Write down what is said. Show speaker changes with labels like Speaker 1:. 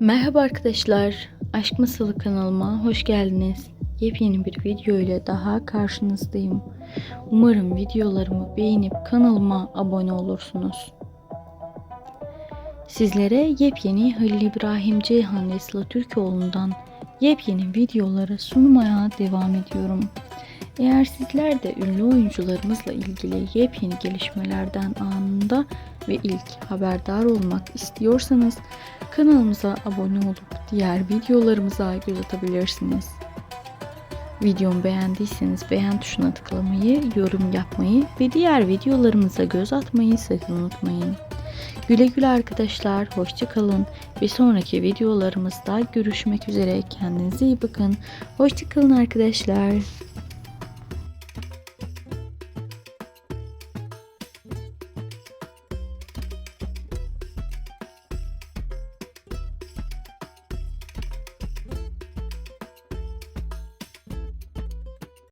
Speaker 1: Merhaba arkadaşlar, Aşk Masalı kanalıma hoş geldiniz. Yepyeni bir video ile daha karşınızdayım. Umarım videolarımı beğenip kanalıma abone olursunuz. Sizlere yepyeni Halil İbrahim Ceyhan ve Türkoğlu'ndan yepyeni videoları sunmaya devam ediyorum. Eğer sizler de ünlü oyuncularımızla ilgili yepyeni gelişmelerden anında ve ilk haberdar olmak istiyorsanız kanalımıza abone olup diğer videolarımıza göz atabilirsiniz. Videomu beğendiyseniz beğen tuşuna tıklamayı, yorum yapmayı ve diğer videolarımıza göz atmayı sakın unutmayın. Güle güle arkadaşlar, hoşçakalın ve sonraki videolarımızda görüşmek üzere. Kendinize iyi bakın. Hoşçakalın arkadaşlar.